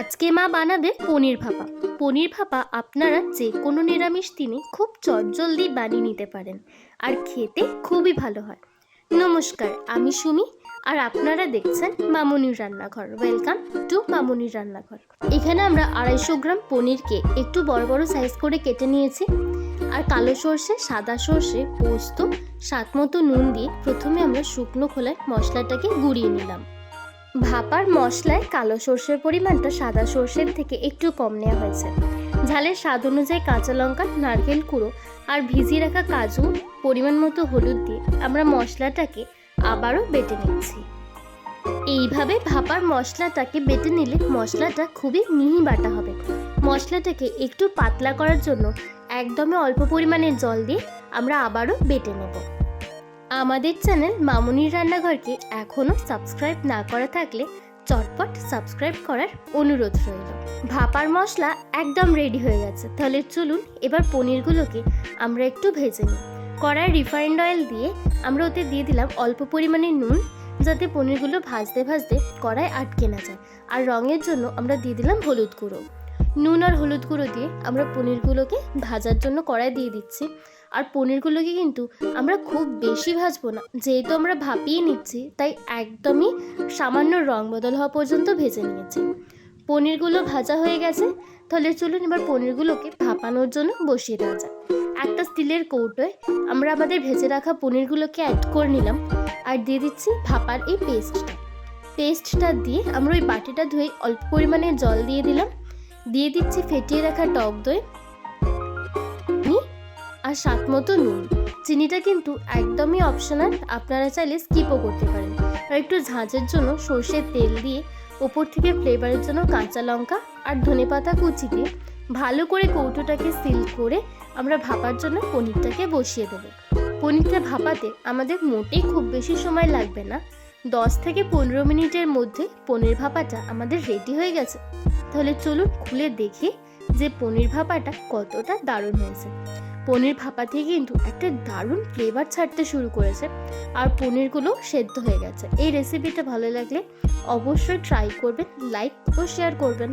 আজকে মা বানাবে পনির ভাপা। পনির ভাপা আপনারা যে কোনো নিরামিষ দিনে খুব চটজলদি বানিয়ে নিতে পারেন আর খেতে খুবই ভালো হয়। নমস্কার, আমি সুমি আর আপনারা দেখছেন মামনির রান্নাঘর। ওয়েলকাম টু মামনির রান্নাঘর। এখানে আমরা আড়াইশো গ্রাম পনিরকে একটু বড় বড় সাইজ করে কেটে নিয়েছি আর কালো সর্ষে, সাদা সর্ষে, পোস্ত স্বাদ মতো নুন দিয়ে প্রথমে আমরা শুকনো খোলায় মশলাটাকে গুঁড়িয়ে নিলাম। ভাপার মশলায় কালো সর্ষের পরিমাণটা সাদা সর্ষের থেকে একটু কম নেওয়া হয়েছে। ঝালের স্বাদ অনুযায়ী কাঁচা লঙ্কা, নারকেল কুড়ো আর ভিজিয়ে রাখা কাজু, পরিমাণ মতো হলুদ দিয়ে আমরা মশলাটাকে আবারও বেটে নিচ্ছি। এইভাবে ভাপার মশলাটাকে বেটে নিলে মশলাটা খুবই মিহি বাটা হবে। মশলাটাকে একটু পাতলা করার জন্য একদমই অল্প পরিমাণে জল দিয়ে আমরা আবারও বেটে নেব। আমাদের চ্যানেল মামুনির রান্নাঘরকে এখনও সাবস্ক্রাইব না করা থাকলে চটপট সাবস্ক্রাইব করার অনুরোধ রইল। ভাপার মশলা একদম রেডি হয়ে গেছে। তাহলে চলুন এবার পনিরগুলোকে আমরা একটু ভেজে নিই। কড়াই রিফাইন্ড অয়েল দিয়ে আমরা ওতে দিয়ে দিলাম অল্প পরিমাণে নুন, যাতে পনিরগুলো ভাজতে ভাজতে কড়াই আটকে না যায়। আর রঙের জন্য আমরা দিয়ে দিলাম হলুদ গুঁড়ো। নুন আর হলুদ গুঁড়ো দিয়ে আমরা পনিরগুলোকে ভাজার জন্য কড়াই দিয়ে দিচ্ছি। আর পনিরগুলোকে কিন্তু আমরা খুব বেশি ভাজবো না, যেহেতু আমরা ভাপিয়ে নিচ্ছি, তাই একদমই সামান্য রং বদল হওয়া পর্যন্ত ভেজে নিয়েছি। পনিরগুলো ভাজা হয়ে গেছে, তাহলে চলুন এবার পনিরগুলোকে ভাপানোর জন্য বসিয়ে দেওয়া যাক। একটা স্টিলের কৌটোয় আমরা আমাদের ভেজে রাখা পনিরগুলোকে অ্যাড করে নিলাম, আর দিয়ে দিচ্ছি ভাপার এই পেস্টটা পেস্টটা দিয়ে আমরা ওই বাটিটা ধুয়ে অল্প পরিমাণে জল দিয়ে দিলাম। দিয়ে দিচ্ছি ফেটিয়ে রাখা টক দই আর স্বাদ মতো নুন। চিনিটা কিন্তু একদমই অপশনাল আপনারা চাইলে স্কিপও করতে পারেন। আর একটু ঝাঁঝের জন্য সর্ষের তেল দিয়ে ওপর থেকে ফ্লেভারের জন্য কাঁচা লঙ্কা আর ধনেপাতা কুচি দিয়ে ভালো করে কৌটোটাকে সিল করে আমরা ভাপার জন্য পনিরটাকে বসিয়ে দেবো। পনিরটা ভাপাতে আমাদের মোটেই খুব বেশি সময় লাগবে না। দশ থেকে পনেরো মিনিটের মধ্যে পনির ভাপাটা আমাদের রেডি হয়ে গেছে। তাহলে চলুন খুলে দেখি যে পনির ভাপাটা কতটা দারুণ হয়েছে। পনির ভাপাতে কিন্তু একটা দারুণ ফ্লেভার ছাড়তে শুরু করেছে আর পনিরগুলো সেদ্ধ হয়ে গেছে। এই রেসিপিটা ভালো লাগলে অবশ্যই ট্রাই করবেন লাইক ও শেয়ার করবেন।